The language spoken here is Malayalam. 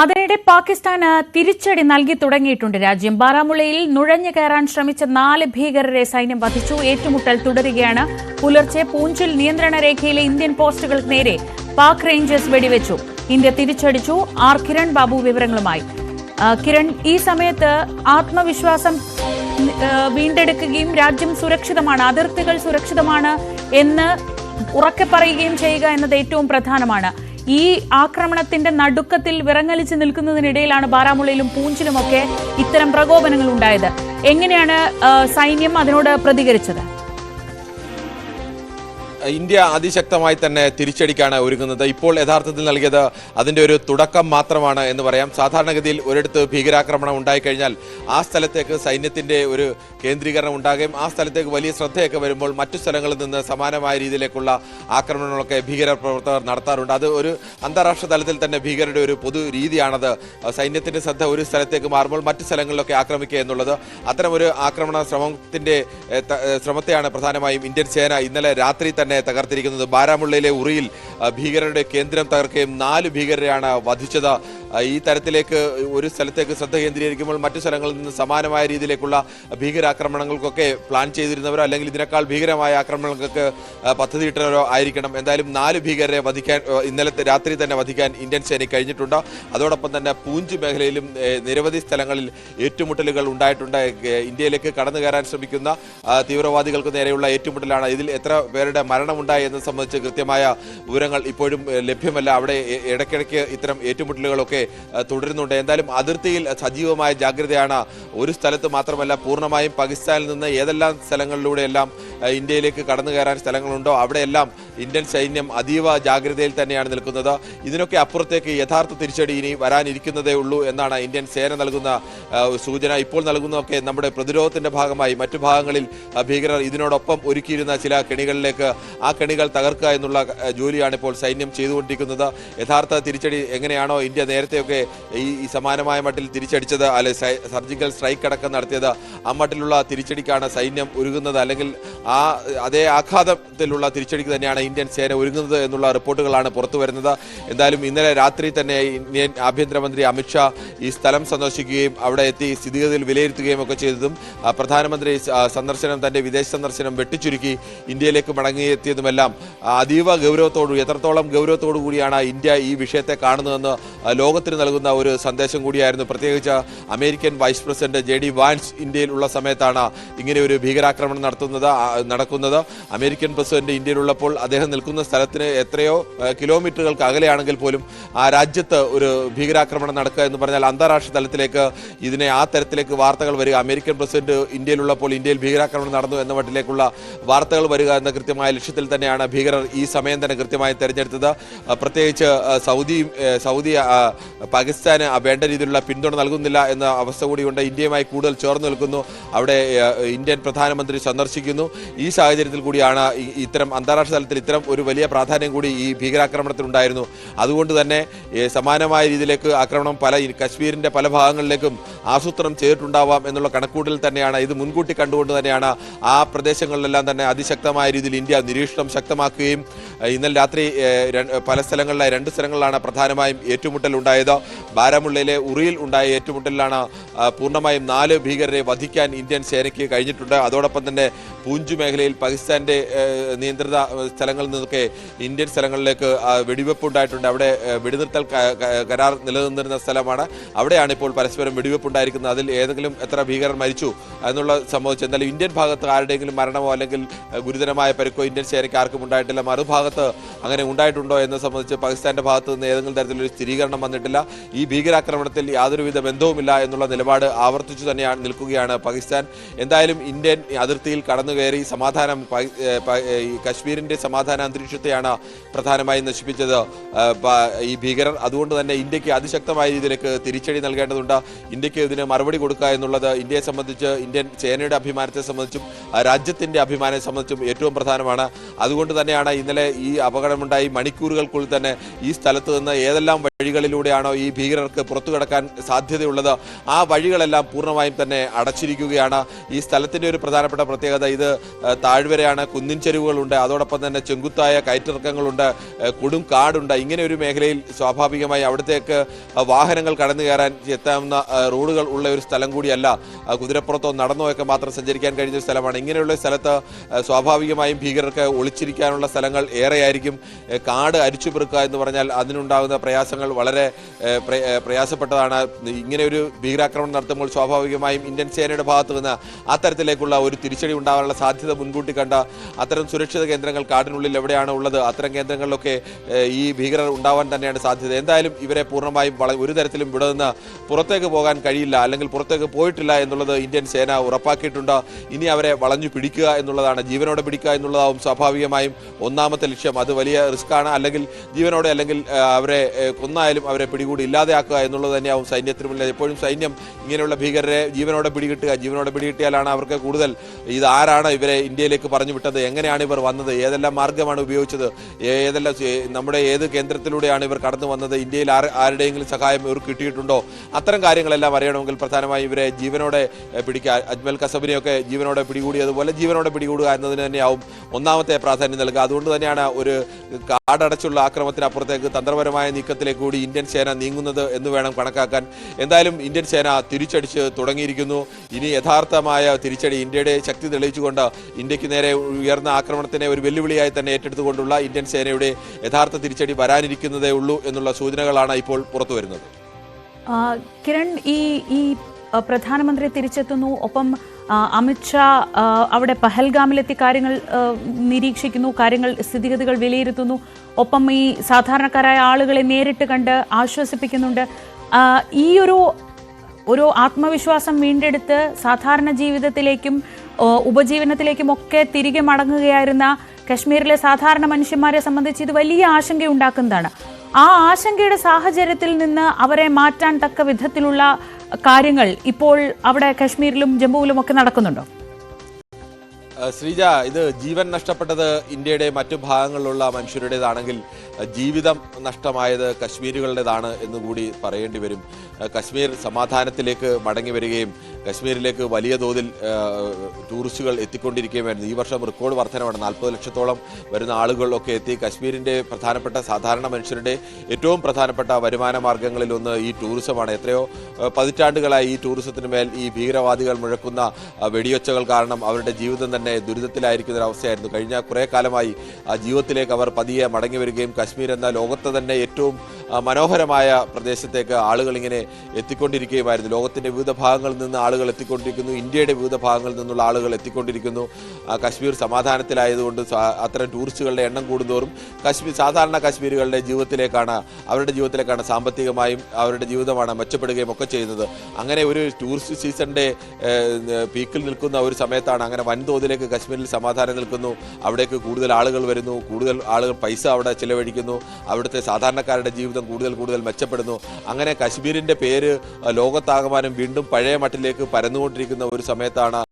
അതിനിടെ പാകിസ്ഥാന് തിരിച്ചടി നൽകി തുടങ്ങിയിട്ടുണ്ട് രാജ്യം. ബാരാമുള്ളയിൽ നുഴഞ്ഞു കയറാൻ ശ്രമിച്ച നാല് ഭീകരരെ സൈന്യം വധിച്ചു. ഏറ്റുമുട്ടൽ തുടരുകയാണ്. പുലർച്ചെ പൂഞ്ചിൽ നിയന്ത്രണ രേഖയിലെ ഇന്ത്യൻ പോസ്റ്റുകൾക്ക് നേരെ പാക് റേഞ്ചേഴ്സ് വെടിവെച്ചു. ഇന്ത്യ തിരിച്ചടിച്ചു. ആർ കിരൺ ബാബു വിവരങ്ങളുമായി. കിരൺ ഈ സമയത്ത് ആത്മവിശ്വാസം വീണ്ടെടുക്കുകയും രാജ്യം സുരക്ഷിതമാണ് അതിർത്തികൾ സുരക്ഷിതമാണ് എന്ന് ഉറക്കെ പറയുകയും ചെയ്യുക എന്നത് ഏറ്റവും പ്രധാനമാണ്. ഈ ആക്രമണത്തിന്റെ നടുക്കത്തിൽ വിറങ്ങലിച്ച് നിൽക്കുന്നതിനിടയിലാണ് ബാരാമുള്ളയിലും പൂഞ്ചിലുമൊക്കെ ഇത്തരം പ്രകോപനങ്ങൾ ഉണ്ടായത്. എങ്ങനെയാണ് സൈന്യം അതിനോട് പ്രതികരിച്ചത്? ഇന്ത്യ അതിശക്തമായി തന്നെ തിരിച്ചടിക്കാണ് ഒരുങ്ങുന്നത്. ഇപ്പോൾ യഥാർത്ഥത്തിൽ നൽകിയത് അതിന്റെ ഒരു തുടക്കം മാത്രമാണ് എന്ന് പറയാം. സാധാരണഗതിയിൽ ഒരിടത്ത് ഭീകരാക്രമണം ഉണ്ടായിക്കഴിഞ്ഞാൽ ആ സ്ഥലത്തേക്ക് സൈന്യത്തിന്റെ ഒരു കേന്ദ്രീകരണം ഉണ്ടാകുകയും ആ സ്ഥലത്തേക്ക് വലിയ ശ്രദ്ധയൊക്കെ വരുമ്പോൾ മറ്റു സ്ഥലങ്ങളിൽ നിന്ന് സമാനമായ രീതിയിലേക്കുള്ള ആക്രമണങ്ങളൊക്കെ ഭീകര പ്രവർത്തകർ നടത്താറുണ്ട്. അത് ഒരു അന്താരാഷ്ട്ര തലത്തിൽ തന്നെ ഭീകരരുടെ ഒരു പൊതു രീതിയാണത്. സൈന്യത്തിന്റെ ശ്രദ്ധ ഒരു സ്ഥലത്തേക്ക് മാറുമ്പോൾ മറ്റു സ്ഥലങ്ങളിലൊക്കെ ആക്രമിക്കുക എന്നുള്ളത് അത്തരം ഒരു ആക്രമണ ഏഹ്, ശ്രമത്തെയാണ് പ്രധാനമായും ഇന്ത്യൻ സേന ഇന്നലെ രാത്രി തന്നെ തകർത്തിരിക്കുന്നത്. ബാരാമുള്ളയിലെ ഉറിയിൽ ഭീകരരുടെ കേന്ദ്രം തകർക്കുകയും നാല് ഭീകരരെയാണ് വധിച്ചത്. ഈ തരത്തിലേക്ക് ഒരു സ്ഥലത്തേക്ക് ശ്രദ്ധ കേന്ദ്രീകരിക്കുമ്പോൾ മറ്റു സ്ഥലങ്ങളിൽ നിന്ന് സമാനമായ രീതിയിലേക്കുള്ള ഭീകരാക്രമണങ്ങൾക്കൊക്കെ പ്ലാൻ ചെയ്തിരുന്നവരോ അല്ലെങ്കിൽ ഇതിനേക്കാൾ ഭീകരമായ ആക്രമണങ്ങൾക്കൊക്കെ പദ്ധതിയിട്ടവരോ ആയിരിക്കണം. എന്തായാലും നാല് ഭീകരരെ വധിക്കാൻ ഇന്നലെ രാത്രി തന്നെ വധിക്കാൻ ഇന്ത്യൻ സേനയ്ക്ക് കഴിഞ്ഞിട്ടുണ്ട്. അതോടൊപ്പം തന്നെ പൂഞ്ച് മേഖലയിലും നിരവധി സ്ഥലങ്ങളിൽ ഏറ്റുമുട്ടലുകൾ ഉണ്ടായിട്ടുണ്ട്. ഇന്ത്യയിലേക്ക് കടന്നു കയറാൻ ശ്രമിക്കുന്ന തീവ്രവാദികൾക്ക് നേരെയുള്ള ഏറ്റുമുട്ടലാണ്. ഇതിൽ എത്ര പേരുടെ മരണമുണ്ടായി എന്നത് സംബന്ധിച്ച് കൃത്യമായ വിവരങ്ങൾ ഇപ്പോഴും ലഭ്യമല്ല. അവിടെ ഇടയ്ക്കിടയ്ക്ക് ഇത്തരം ഏറ്റുമുട്ടലുകളൊക്കെ തുടരുന്നുണ്ട്. എന്തായാലും അതിർത്തിയിൽ സജീവമായ ജാഗ്രതയാണ് ഒരു സ്ഥലത്ത് മാത്രമല്ല പൂർണമായും പാകിസ്ഥാനിൽ നിന്ന് ഏതെല്ലാം സ്ഥലങ്ങളിലൂടെയെല്ലാം ഇന്ത്യയിലേക്ക് കടന്നു കയറാൻ സ്ഥലങ്ങളുണ്ടോ? അവിടെയെല്ലാം ഇന്ത്യൻ സൈന്യം അതീവ ജാഗ്രതയിൽ തന്നെയാണ് നിൽക്കുന്നത്. ഇതിനൊക്കെ അപ്പുറത്തേക്ക് യഥാർത്ഥ തിരിച്ചടി ഇനി വരാനിരിക്കുന്നതേ ഉള്ളൂ എന്നാണ് ഇന്ത്യൻ സേന നൽകുന്ന സൂചന. ഇപ്പോൾ നൽകുന്നതൊക്കെ നമ്മുടെ പ്രതിരോധത്തിന്റെ ഭാഗമായി മറ്റു ഭാഗങ്ങളിൽ ഭീകരർ ഇതിനോടൊപ്പം ഒരുക്കിയിരുന്ന ചില കെണികളിലേക്ക് ആ കെണികൾ തകർക്കുക എന്നുള്ള ജോലിയാണ് ഇപ്പോൾ സൈന്യം ചെയ്തുകൊണ്ടിരിക്കുന്നത്. യഥാർത്ഥ തിരിച്ചടി എങ്ങനെയാണോ ഇന്ത്യ നേരത്തെയൊക്കെ ഈ സമാനമായ മട്ടിൽ തിരിച്ചടിച്ചത് അല്ലെ സർജിക്കൽ സ്ട്രൈക്ക് അടക്കം നടത്തിയത് ആ മട്ടിലുള്ള തിരിച്ചടിക്കാണ് സൈന്യം ഒരുങ്ങുന്നത് അല്ലെങ്കിൽ ആ അതേ ആഘാതത്തിലുള്ള തിരിച്ചടിക്ക് തന്നെയാണ് ഇന്ത്യൻ സേന ഒരുങ്ങുന്നത് എന്നുള്ള റിപ്പോർട്ടുകളാണ് പുറത്തു വരുന്നത്. എന്തായാലും ഇന്നലെ രാത്രി തന്നെ ഇന്ത്യൻ ആഭ്യന്തരമന്ത്രി അമിത്ഷാ ഈ സ്ഥലം സന്ദർശിക്കുകയും അവിടെ എത്തി സ്ഥിതിഗതിയിൽ വിലയിരുത്തുകയും ഒക്കെ ചെയ്തതും പ്രധാനമന്ത്രി സന്ദർശനം തന്റെ വിദേശ സന്ദർശനം വെട്ടിച്ചുരുക്കി ഇന്ത്യയിലേക്ക് മടങ്ങിയെത്തിയതുമെല്ലാം അതീവ ഗൗരവത്തോടു എത്രത്തോളം ഗൗരവത്തോടു കൂടിയാണ് ഇന്ത്യ ഈ വിഷയത്തെ കാണുന്നതെന്ന് ലോകത്തിന് നൽകുന്ന ഒരു സന്ദേശം കൂടിയായിരുന്നു. പ്രത്യേകിച്ച് American vice president J D Vance ഇന്ത്യയിലുള്ള സമയത്താണ് ഇങ്ങനെ ഒരു ഭീകരാക്രമണം നടത്തുന്നത്. നടക്കുന്നത്. അമേരിക്കൻ പ്രസിഡന്റ് ഇന്ത്യയിലുള്ളപ്പോൾ അദ്ദേഹം നിൽക്കുന്ന സ്ഥലത്തിന് എത്രയോ കിലോമീറ്ററുകൾക്ക് അകലെയാണെങ്കിൽ പോലും ആ രാജ്യത്ത് ഒരു ഭീകരാക്രമണം നടക്കുക എന്ന് പറഞ്ഞാൽ അന്താരാഷ്ട്ര തലത്തിലേക്ക് ഇതിനെ ആ തരത്തിലേക്ക് വാർത്തകൾ വരിക. അമേരിക്കൻ പ്രസിഡന്റ് ഇന്ത്യയിലുള്ളപ്പോൾ ഇന്ത്യയിൽ ഭീകരാക്രമണം നടന്നു എന്ന മട്ടിലേക്കുള്ള വാർത്തകൾ വരിക എന്ന കൃത്യമായ ലക്ഷ്യത്തിൽ തന്നെയാണ് ഭീകരർ ഈ സമയം തന്നെ കൃത്യമായി തെരഞ്ഞെടുത്തത്. പ്രത്യേകിച്ച് സൗദി സൗദി പാകിസ്ഥാന് വേണ്ട രീതിയിലുള്ള പിന്തുണ നൽകുന്നില്ല എന്ന അവസ്ഥ കൂടിയുണ്ട്. ഇന്ത്യയുമായി കൂടുതൽ ചേർന്ന് നിൽക്കുന്നു. അവിടെ ഇന്ത്യൻ പ്രധാനമന്ത്രി സന്ദർശിക്കുന്നു. ഈ സാഹചര്യത്തിൽ കൂടിയാണ് ഇത്തരം അന്താരാഷ്ട്ര തലത്തിൽ ഇത്തരം ഒരു വലിയ പ്രാധാന്യം കൂടി ഈ ഭീകരാക്രമണത്തിനുണ്ടായിരുന്നു. അതുകൊണ്ട് തന്നെ സമാനമായ രീതിയിലേക്ക് ആക്രമണം പല കശ്മീരിന്റെ പല ഭാഗങ്ങളിലേക്കും ആസൂത്രണം ചെയ്തിട്ടുണ്ടാവാം എന്നുള്ള കണക്കൂട്ടിൽ തന്നെയാണ് ഇത് മുൻകൂട്ടി കണ്ടുകൊണ്ട് തന്നെയാണ് ആ പ്രദേശങ്ങളിലെല്ലാം തന്നെ അതിശക്തമായ രീതിയിൽ ഇന്ത്യ നിരീക്ഷണം ശക്തമാക്കുകയും ഇന്നലെ രാത്രി പല സ്ഥലങ്ങളിലായി രണ്ട് സ്ഥലങ്ങളിലാണ് പ്രധാനമായും ഏറ്റുമുട്ടൽ ഉണ്ടായത്. ബാരാമുള്ളയിലെ ഉറിയിൽ ഉണ്ടായ ഏറ്റുമുട്ടലിലാണ് പൂർണമായും നാല് ഭീകരരെ വധിക്കാൻ ഇന്ത്യൻ സേനയ്ക്ക് കഴിഞ്ഞിട്ടുണ്ട്. അതോടൊപ്പം തന്നെ പൂഞ്ച് മേഖലയിൽ പാകിസ്ഥാന്റെ നിയന്ത്രിത സ്ഥലങ്ങളിൽ നിന്നൊക്കെ ഇന്ത്യൻ സ്ഥലങ്ങളിലേക്ക് വെടിവെപ്പ് ഉണ്ടായിട്ടുണ്ട്. അവിടെ വെടിനിർത്തൽ കരാർ നിലനിന്നിരുന്ന സ്ഥലമാണ്. അവിടെയാണ് ഇപ്പോൾ പരസ്പരം വെടിവെപ്പ് ഉണ്ടായിരിക്കുന്നത്. അതിൽ ഏതെങ്കിലും എത്ര ഭീകരർ മരിച്ചു എന്നുള്ള സംഭവിച്ചു എന്നാൽ ഇന്ത്യൻ ഭാഗത്ത് ആരുടെയെങ്കിലും മരണമോ അല്ലെങ്കിൽ ഗുരുതരമായ പരിക്കോ ഇന്ത്യൻ സേനയ്ക്ക് ആർക്കും ഉണ്ടായിട്ടില്ല. മറുഭാഗത്ത് അങ്ങനെ ഉണ്ടായിട്ടുണ്ടോ എന്ന് സംബന്ധിച്ച് പാകിസ്ഥാന്റെ ഭാഗത്ത് നിന്ന് ഏതെങ്കിലും തരത്തിലൊരു സ്ഥിരീകരണം വന്നിട്ടില്ല. ഈ ഭീകരാക്രമണത്തിൽ യാതൊരുവിധ ബന്ധവുമില്ല എന്നുള്ള നിലപാട് ആവർത്തിച്ചു തന്നെയാണ് നിൽക്കുകയാണ് പാകിസ്ഥാൻ. എന്തായാലും ഇന്ത്യൻ അതിർത്തിയിൽ കടന്നു കയറി സമാധാനം കശ്മീരിന്റെ സമാധാന അന്തരീക്ഷത്തെയാണ് പ്രധാനമായും നശിപ്പിച്ചത്. ഈ ഭീകരർ. അതുകൊണ്ട് തന്നെ ഇന്ത്യയ്ക്ക് അതിശക്തമായ രീതിയിലേക്ക് തിരിച്ചടി നൽകേണ്ടതുണ്ട്. ഇന്ത്യയ്ക്ക് ഇതിന് മറുപടി കൊടുക്കുക എന്നുള്ളത് ഇന്ത്യയെ സംബന്ധിച്ച് ഇന്ത്യൻ സേനയുടെ അഭിമാനത്തെ സംബന്ധിച്ചും രാജ്യത്തിന്റെ അഭിമാനത്തെ സംബന്ധിച്ചും ഏറ്റവും പ്രധാനമാണ്. അതുകൊണ്ട് തന്നെയാണ് ഇന്നലെ അപകടമുണ്ടായി. മണിക്കൂറുകൾക്കുള്ളിൽ തന്നെ ഈ സ്ഥലത്ത് നിന്ന് ഏതെല്ലാം വഴികളിലൂടെയാണോ ഈ ഭീകരർക്ക് പുറത്തു കടക്കാൻ സാധ്യതയുള്ളത്? ആ വഴികളെല്ലാം പൂർണമായും തന്നെ അടച്ചിരിക്കുകയാണ്. ഈ സ്ഥലത്തിന്റെ ഒരു പ്രധാനപ്പെട്ട പ്രത്യേകത ഇത് താഴ്വരയാണ് കുന്നിൻ ചെരുവുകളുണ്ട് അതോടൊപ്പം തന്നെ ചെങ്കുത്തായ കയറ്റിറക്കങ്ങളുണ്ട് കൊടും കാടുണ്ട്. ഇങ്ങനെ ഒരു മേഖലയിൽ സ്വാഭാവികമായി അവിടത്തേക്ക് വാഹനങ്ങൾ കടന്നു കയറാൻ എത്താവുന്ന റോഡുകൾ ഉള്ള ഒരു സ്ഥലം കൂടിയല്ല. കുതിരപ്പുറത്തോ നടന്നോ ഒക്കെ മാത്രം സഞ്ചരിക്കാൻ കഴിഞ്ഞ ഒരു സ്ഥലമാണ്. ഇങ്ങനെയുള്ള സ്ഥലത്ത് സ്വാഭാവികമായും ഭീകരർക്ക് ഒളിച്ചിരിക്കാനുള്ള സ്ഥലങ്ങൾ ഏറെയായിരിക്കും. കാട് അരിച്ചു പെറുക്കുക എന്ന് പറഞ്ഞാൽ അതിനുണ്ടാകുന്ന പ്രയാസങ്ങൾ വളരെ പ്രയാസപ്പെട്ടതാണ്. ഇങ്ങനെ ഒരു ഭീകരാക്രമണം നടത്തുമ്പോൾ സ്വാഭാവികമായും ഇന്ത്യൻ സേനയുടെ ഭാഗത്തു നിന്ന് അത്തരത്തിലേക്കുള്ള ഒരു തിരിച്ചടി ഉണ്ടാകാനുള്ള സാധ്യത മുൻകൂട്ടി കണ്ട അത്തരം സുരക്ഷിത കേന്ദ്രങ്ങൾ കാടിനുള്ളിൽ എവിടെയാണ് ഉള്ളത് അത്തരം കേന്ദ്രങ്ങളിലൊക്കെ ഈ ഭീകരർ ഉണ്ടാവാൻ തന്നെയാണ് സാധ്യത. എന്തായാലും ഇവരെ പൂർണമായും ഒരു തരത്തിലും ഇവിടെ നിന്ന് പുറത്തേക്ക് പോകാൻ കഴിയില്ല അല്ലെങ്കിൽ പുറത്തേക്ക് പോയിട്ടില്ല എന്നുള്ളത് ഇന്ത്യൻ സേന ഉറപ്പാക്കിയിട്ടുണ്ട്. ഇനി അവരെ വളഞ്ഞു പിടിക്കുക എന്നുള്ളതാണ് ജീവനോടെ പിടിക്കുക എന്നുള്ളതാവും സ്വാഭാവികമായും ഒന്നാമത്തെ ലക്ഷ്യം അത് വലിയ റിസ്ക് ആണ്. അല്ലെങ്കിൽ ജീവനോടെ അല്ലെങ്കിൽ അവരെ കൊന്നായാലും അവരെ പിടികൂടി ഇല്ലാതെയാക്കുക എന്നുള്ളത് തന്നെയാവും സൈന്യത്തിന് മുന്നിൽ. എപ്പോഴും സൈന്യം ഇങ്ങനെയുള്ള ഭീകരരെ ജീവനോടെ പിടികിട്ടുക. ജീവനോടെ പിടികിട്ടിയാലാണ് അവർക്ക് കൂടുതൽ ഇത് ആരാണ് ഇവരെ ഇന്ത്യയിലേക്ക് പറഞ്ഞു വിട്ടത്? എങ്ങനെയാണ് ഇവർ വന്നത്? ഏതെല്ലാം മാർഗമാണ് ഉപയോഗിച്ചത്? ഏതെല്ലാം നമ്മുടെ ഏത് കേന്ദ്രത്തിലൂടെയാണ് ഇവർ കടന്നു വന്നത്? ഇന്ത്യയിൽ ആരുടെയെങ്കിലും സഹായം ഇവർ കിട്ടിയിട്ടുണ്ടോ? അത്തരം കാര്യങ്ങളെല്ലാം അറിയണമെങ്കിൽ പ്രധാനമായും ഇവരെ ജീവനോടെ പിടിക്കുക. അജ്മൽ കസബിനെയൊക്കെ ജീവനോടെ പിടികൂടിയതുപോലെ ജീവനോടെ പിടികൂടുക എന്നതിന് തന്നെയാവും ഒന്നാമത്തെ പ്രാധാന്യം നൽകുക. അതുകൊണ്ട് തന്നെയാണ് ഒരു കാടടച്ചുള്ള ആക്രമണത്തിനപ്പുറത്തേക്ക് തന്ത്രപരമായ നീക്കത്തിലേക്ക് കൂടി ഇന്ത്യൻ സേന നീങ്ങുന്നത് എന്ന് വേണം കണക്കാക്കാൻ. എന്തായാലും ഇന്ത്യൻ സേന തിരിച്ചടിച്ച് തുടങ്ങിയിരിക്കുന്നു. ഇനി യഥാർത്ഥമായ തിരിച്ചടി ഇന്ത്യയുടെ ശക്തി തെളിയിച്ചുകൊണ്ട് ഇന്ത്യയ്ക്ക് നേരെ ഉയർന്ന ആക്രമണത്തിനെ ഒരു വെല്ലുവിളിയായി തന്നെ ഏറ്റെടുത്തുകൊണ്ടുള്ള ഇന്ത്യൻ സേനയുടെ യഥാർത്ഥ തിരിച്ചടി വരാനിരിക്കുന്നതേ ഉള്ളൂ എന്നുള്ള സൂചനകളാണ് ഇപ്പോൾ പുറത്തുവരുന്നത് കിരൺ ഈ ഈ പ്രധാനമന്ത്രി തിരിച്ചെത്തുന്നു. ഒപ്പം അമിത്ഷാ അവിടെ പഹൽഗാമിലെത്തി കാര്യങ്ങൾ നിരീക്ഷിക്കുന്നു കാര്യങ്ങൾ സ്ഥിതിഗതികൾ വിലയിരുത്തുന്നു. ഒപ്പം ഈ സാധാരണക്കാരായ ആളുകളെ നേരിട്ട് കണ്ട് ആശ്വസിപ്പിക്കുന്നുണ്ട്. ഈ ഒരു ഒരു ആത്മവിശ്വാസം വീണ്ടെടുത്ത് സാധാരണ ജീവിതത്തിലേക്കും ഉപജീവനത്തിലേക്കും ഒക്കെ തിരികെ മടങ്ങുകയായിരുന്ന കശ്മീരിലെ സാധാരണ മനുഷ്യന്മാരെ സംബന്ധിച്ച് ഇത് വലിയ ആശങ്കയുണ്ടാക്കുന്നതാണ് ആ ആശങ്കയുടെ സാഹചര്യത്തിൽ നിന്ന് അവരെ മാറ്റാൻ തക്ക വിധത്തിലുള്ള കാര്യങ്ങൾ ഇപ്പോൾ അവിടെ കശ്മീരിലും ജമ്മുവിലും ഒക്കെ നടക്കുന്നുണ്ടോ? ശ്രീജ ഇത് ജീവൻ നഷ്ടപ്പെട്ടത് ഇന്ത്യയുടെ മറ്റു ഭാഗങ്ങളിലുള്ള മനുഷ്യരുടേതാണെങ്കിൽ ജീവിതം നഷ്ടമായത് കശ്മീരുകളുടേതാണ് എന്നുകൂടി പറയേണ്ടി വരും. കശ്മീർ സമാധാനത്തിലേക്ക് മടങ്ങി വരികയും കശ്മീരിലേക്ക് വലിയ തോതിൽ ടൂറിസ്റ്റുകൾ എത്തിക്കൊണ്ടിരിക്കുകയായിരുന്നു ഈ വർഷം റെക്കോർഡ് വർധനമാണ് നാൽപ്പത് ലക്ഷത്തോളം വരുന്ന ആളുകളൊക്കെ എത്തി കശ്മീരിന്റെ പ്രധാനപ്പെട്ട സാധാരണ മനുഷ്യരുടെ ഏറ്റവും പ്രധാനപ്പെട്ട വരുമാന മാർഗങ്ങളിലൊന്ന് ഈ ടൂറിസമാണ്. എത്രയോ പതിറ്റാണ്ടുകളായി ഈ ടൂറിസത്തിന് മേൽ ഈ ഭീകരവാദികൾ മുഴക്കുന്ന വെടിയൊച്ചകൾ കാരണം അവരുടെ ജീവിതം തന്നെ ദുരിതത്തിലായിരിക്കുന്ന ഒരവസ്ഥയായിരുന്നു കഴിഞ്ഞ കുറേ കാലമായി ജീവിതത്തിലേക്ക് അവർ പതിയെ മടങ്ങി വരികയും കശ്മീർ എന്ന ലോകത്തെ തന്നെ ഏറ്റവും മനോഹരമായ പ്രദേശത്തേക്ക് ആളുകൾ ഇങ്ങനെ എത്തിക്കൊണ്ടിരിക്കുകയുമായിരുന്നു. ലോകത്തിന്റെ വിവിധ ഭാഗങ്ങളിൽ നിന്ന് ആളുകൾ എത്തിക്കൊണ്ടിരിക്കുന്നു. ഇന്ത്യയുടെ വിവിധ ഭാഗങ്ങളിൽ നിന്നുള്ള ആളുകൾ എത്തിക്കൊണ്ടിരിക്കുന്നു. കശ്മീർ സമാധാനത്തിലായതുകൊണ്ട് അത്തരം ടൂറിസ്റ്റുകളുടെ എണ്ണം കൂടുന്തോറും കശ്മീർ സാധാരണ കശ്മീരുകളുടെ ജീവിതത്തിലേക്കാണ് അവരുടെ ജീവിതത്തിലേക്കാണ് സാമ്പത്തികമായും അവരുടെ ജീവിതമാണ് മെച്ചപ്പെടുകയും ഒക്കെ ചെയ്യുന്നത്. അങ്ങനെ ഒരു ടൂറിസ്റ്റ് സീസണിന്റെ പീക്കിൽ നിൽക്കുന്ന ഒരു സമയത്താണ് അങ്ങനെ വൻതോതിലേക്ക് കശ്മീരിൽ സമാധാനം നിൽക്കുന്നു. അവിടേക്ക് കൂടുതൽ ആളുകൾ വരുന്നു. കൂടുതൽ ആളുകൾ പൈസ അവിടെ ചിലവഴിക്കുന്നു. അവിടുത്തെ സാധാരണക്കാരുടെ ജീവിതം കൂടുതൽ കൂടുതൽ മെച്ചപ്പെടുന്നു. അങ്ങനെ കശ്മീരിന്റെ പേര് ലോകത്താകമാനം വീണ്ടും പഴയ മട്ടിലേക്ക് പരന്നുകൊണ്ടിരിക്കുന്ന ഒരു സമയത്താണ്